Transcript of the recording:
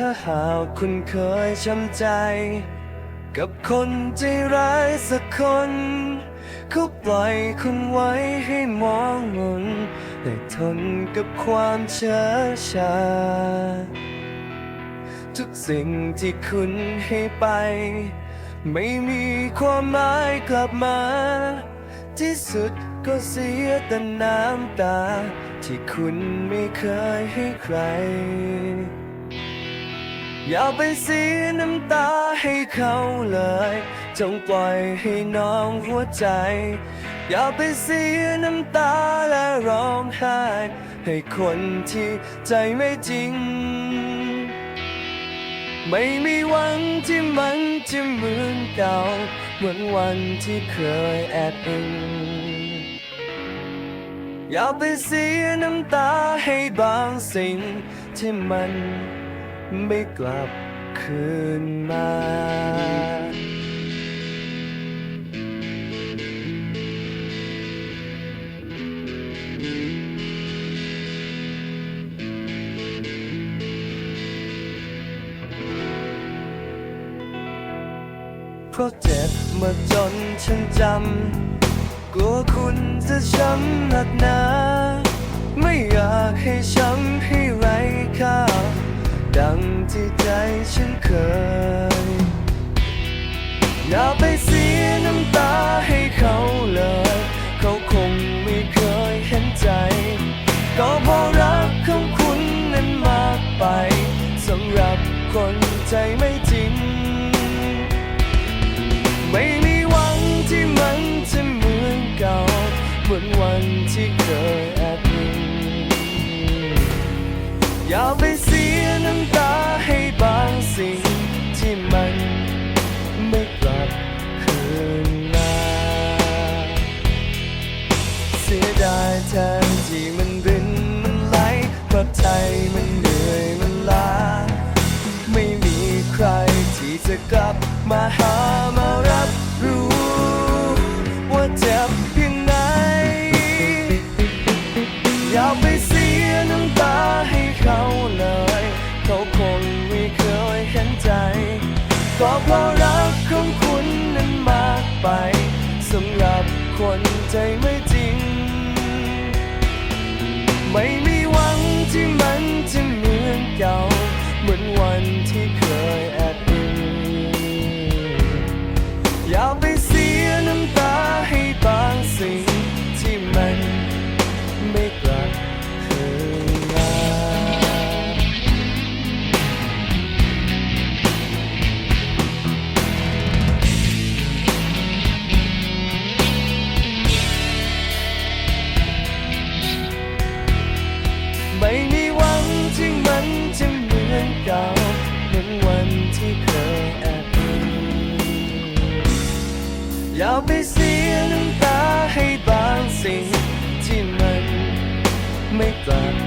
ถ้าหากคุณเคยช้ำใจ กับคนใจร้ายสักคนเขาปล่อยคุณไว้ให้มองมนได้ทนกับความเชื่อชา ทุกสิ่งที่คุณให้ไป ไม่มีความหมายกลับมา ที่สุดก็เสียแต่น้ำตา ที่คุณไม่เคยให้ใคร อย่าไปเสียน้ำตาให้เขาเลย จงปล่อยให้น้องหัวใจ อย่าไปเสียน้ำตาและร้องไห้ ให้คนที่ใจไม่จริง ไม่มีวันที่มันจะเหมือนเก่าเหมือนวันที่เคยแอบอิงอย่าไปเสียน้ำตาให้บางสิ่งที่มัน ไม่กลับคืนมาเพราะเจ็บมาจนฉันจำ กลัวคุณจะช้ำหนักหนา ไม่อยากให้ช้ำให้ ที่ใจฉันเคย อย่าไปเสียน้ำตาให้เขาเลย เขาคงไม่เคยเห็นใจ ก็เพราะรักของคุณนั้นมากไปสำหรับคนใจไม่จริง ไม่มีหวังที่มันจะเหมือนเก่าเหมือนวันที่เคยแอบอิงอย่าไปเสีย เสียดายแทนที่มันรินมันไหลเพราะใจมันเหนื่อยมันล้า ไม่มีใครที่จะกลับมาหามารับรู้ ว่าเจ็บเพียงไหน อย่าไปเสียน้ำตาให้เขาเลย เขาคงไม่เคยเห็นใจ ก็เพราะ ไม่มีหวังที่มันจะเหมือนเก่าเหมือนวันที่เคยแอบอิงอย่าไปเสียน้ำตาให้บางสิ่งที่มันไม่กลับ